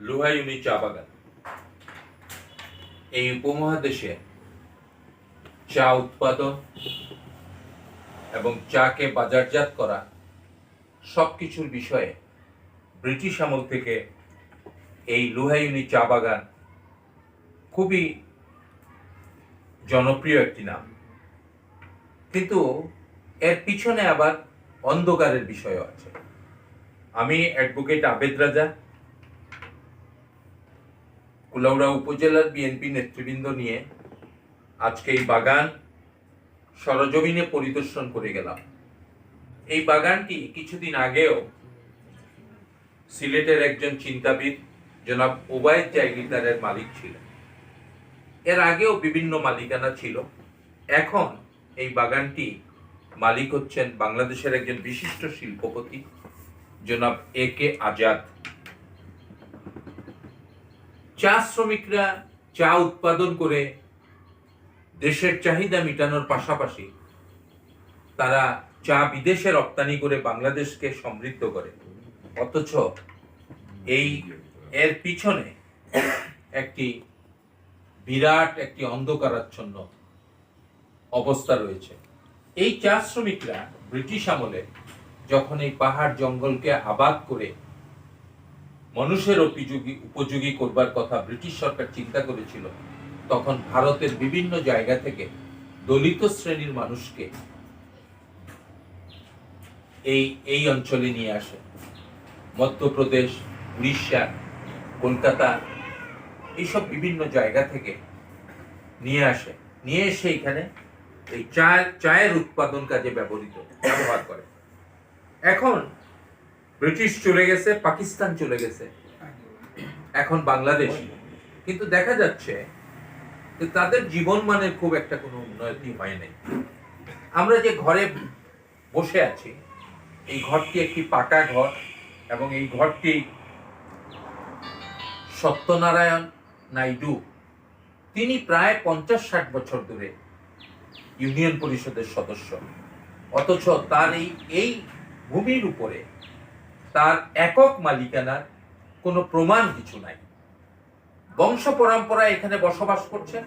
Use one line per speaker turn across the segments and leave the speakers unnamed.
লুহাইউনি চা বাগান। এই উপমহাদেশে চা উৎপাদন এবং চাকে বাজারজাত করা সব কিছুর বিষয়ে ব্রিটিশ আমল থেকে এই লুহাইউনি চা বাগান খুবই জনপ্রিয় একটি নাম। কিন্তু এর পিছনে আবার অন্ধকারের বিষয়ও আছে। আমি অ্যাডভোকেট আবেদ রাজা, কুলাউড়া উপজেলার বিএনপি নেতৃবৃন্দ নিয়ে আজকে এই বাগান সরজমিনে পরিদর্শন করে গেলাম। এই বাগানটি কিছুদিন আগেও সিলেটের একজন চিন্তাবিদ, জনাব ওবায়দ জাইগিদারের মালিক ছিলেন। এর আগেও বিভিন্ন মালিকানা ছিল। এখন এই বাগানটি মালিক হচ্ছেন বাংলাদেশের একজন বিশিষ্ট শিল্পপতি, জনাব এ কে আজাদ। চা শ্রমিকরা চা উৎপাদন করে দেশের চাহিদা মেটানোর পাশাপাশি তারা চা বিদেশে রপ্তানি করে বাংলাদেশকে সমৃদ্ধ করে। অথচ এই এর পিছনে একটি বিরাট, একটি অন্ধকারাচ্ছন্ন অবস্থা রয়েছে। এই চা শ্রমিকরা ব্রিটিশ আমলে যখন এই পাহাড় জঙ্গলকে আবাদ করে মানুষের উপযোগী উপযোগী করবার কথা ব্রিটিশ সরকার চিন্তা করেছিল, তখন ভারতের বিভিন্ন জায়গা থেকে দলিত শ্রেণির মানুষকে এই এই অঞ্চলে নিয়ে আসে। মধ্যপ্রদেশ, উড়িষ্যা, কলকাতা, এইসব বিভিন্ন জায়গা থেকে নিয়ে আসে। নিয়ে এসে এখানে এই চা চায়ের উৎপাদন কাজে ব্যবহৃত, ব্যবহার করে। এখন ব্রিটিশ চলে গেছে, পাকিস্তান চলে গেছে। এখন বাংলাদেশ। কিন্তু দেখা যাচ্ছে যে তাদের জীবন মানের খুব একটা কোনো উন্নতি হয় নাই। আমরা যে ঘরে বসে আছি, এই ঘরটি একটি পাকা ঘর এবং এই ঘরটি সত্যনারায়ণ নাইডু। তিনি প্রায় পঞ্চাশ ষাট বছর ধরে ইউনিয়ন পরিষদের সদস্য। অথচ তার এই এই ভূমির উপরে তার একক মালিকানার কোনো প্রমাণ কিছু নাই। বংশ পরম্পরায় এখানে বসবাস করছেন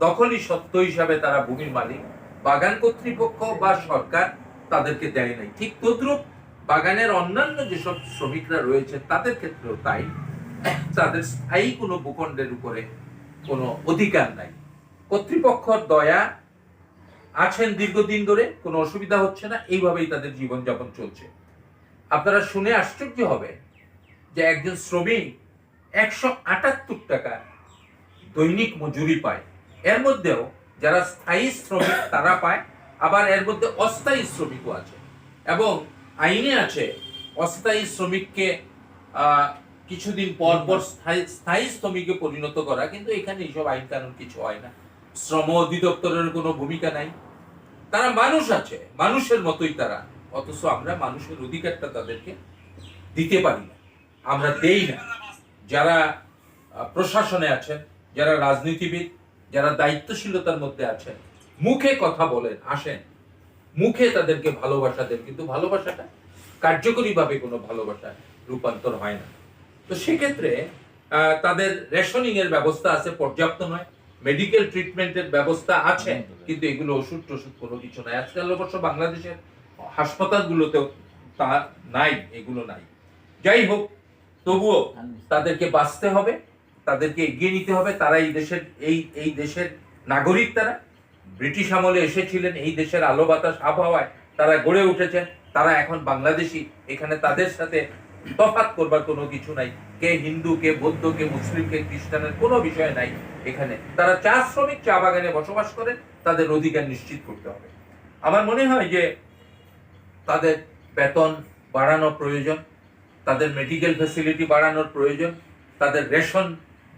দখলই সত্য হিসাবে তারা ভূমির মালিক। বাগান কর্তৃপক্ষ বা সরকার তাদেরকে দেয় নাই। ঠিক তদ্রুপ বাগানের অন্যান্য যেসব শ্রমিকরা রয়েছে, তাদের ক্ষেত্রেও তাই। তাদের স্থায়ী কোনো ভূখণ্ডের উপরে কোনো অধিকার নাই। কর্তৃপক্ষর দয়া আছেন দীর্ঘদিন ধরে, কোনো অসুবিধা হচ্ছে না, এইভাবেই তাদের জীবনযাপন চলছে। আপনারা শুনে আশ্চর্য হবে যে একজন শ্রমিক একশো আটাত্তর টাকা দৈনিক মজুরি পায়। এর মধ্যেও যারা স্থায়ী শ্রমিক, তারা পায়, আবার এর মধ্যে অস্থায়ী শ্রমিকও আছে। এবং আইনে আছে, অস্থায়ী শ্রমিককে কিছুদিন পর পর স্থায়ী স্থায়ী শ্রমিকে পরিণত করা, কিন্তু এখানে এইসব আইন কানুন কিছু হয় না। শ্রম অধিদপ্তরের কোনো ভূমিকা নাই। তারা মানুষ আছে, মানুষের মতোই তারা। অথচ আমরা মানুষের অধিকারটা তাদেরকে দিতে পারি না। আমরা দেই না। যারা প্রশাসনে আছেন, যারা রাজনীতিবিদ, যারা দায়িত্বশীলতার মধ্যে আছেন, মুখে কথা বলেন, আসেন। মুখে তাদেরকে ভালোবাসা দেন, কিন্তু ভালোবাসাটা কার্যকরীভাবে কোনো ভালোবাসা রূপান্তর হয় না। তো সেক্ষেত্রে তাদের রেশনিং এর ব্যবস্থা আছে, পর্যাপ্ত নয়। মেডিকেল ট্রিটমেন্টের ব্যবস্থা আছে কিন্তু এগুলো ওষুধ টষুধ কোনো কিছু নাই। আজকাল অবশ্য বাংলাদেশের হাসপাতালগুলোতেও তা নাই এগুলো নাই। যাই হোক তবুও তাদেরকে বাঁচতে হবে তাদেরকে এগিয়ে নিতে হবে। তারা এই দেশের এই এই দেশের নাগরিক তারা। ব্রিটিশ আমলে এসেছিলেন এই দেশের আলো বাতাস আবহাওয়ায় তারা গড়ে উঠেছেন। তারা এখন বাংলাদেশি এখানে তাদের সাথে তফাৎ করবার কোনো কিছু নাই। কে হিন্দু, কে বৌদ্ধ, কে মুসলিম, কে খ্রিস্টানের কোনো বিষয় নাই এখানে। তারা চা শ্রমিক, চা বাগানে বসবাস করেন, তাদের অধিকার নিশ্চিত করতে হবে। আমার মনে হয় যে তাদের বেতন বাড়ানো প্রয়োজন, তাদের মেডিকেল ফ্যাসিলিটি বাড়ানোর প্রয়োজন, তাদের রেশন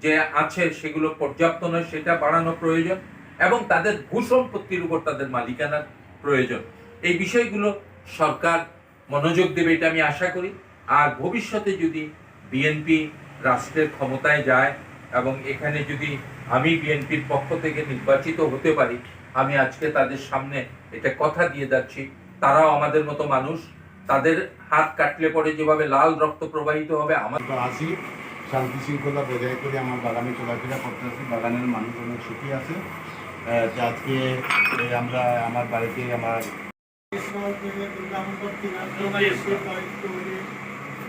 যে আছে সেগুলো পর্যাপ্ত নয়, সেটা বাড়ানো প্রয়োজন এবং তাদের ভূসম্পত্তির উপর তাদের মালিকানার প্রয়োজন। এই বিষয়গুলো সরকার মনোযোগ দেবে এটা আমি আশা করি। আর ভবিষ্যতে যদি বিএনপি রাষ্ট্রের ক্ষমতায় যায় এবং এখানে যদি আমি বিএনপির পক্ষ থেকে নির্বাচিত হতে পারি আমি আজকে তাদের সামনে এটা কথা দিয়ে যাচ্ছি। তারাও আমাদের মতো মানুষ তাদের হাত কাটলে পরে যেভাবে লাল রক্ত প্রবাহিত হবে আমার
রাজীব শান্তি শৃঙ্খলা বজায় করে আমার বাগানে চলাফেরা করতেছি বাগানের মানুষ অনেক সুখী আছে। আজকে আমরা আমার বাড়িতে আমার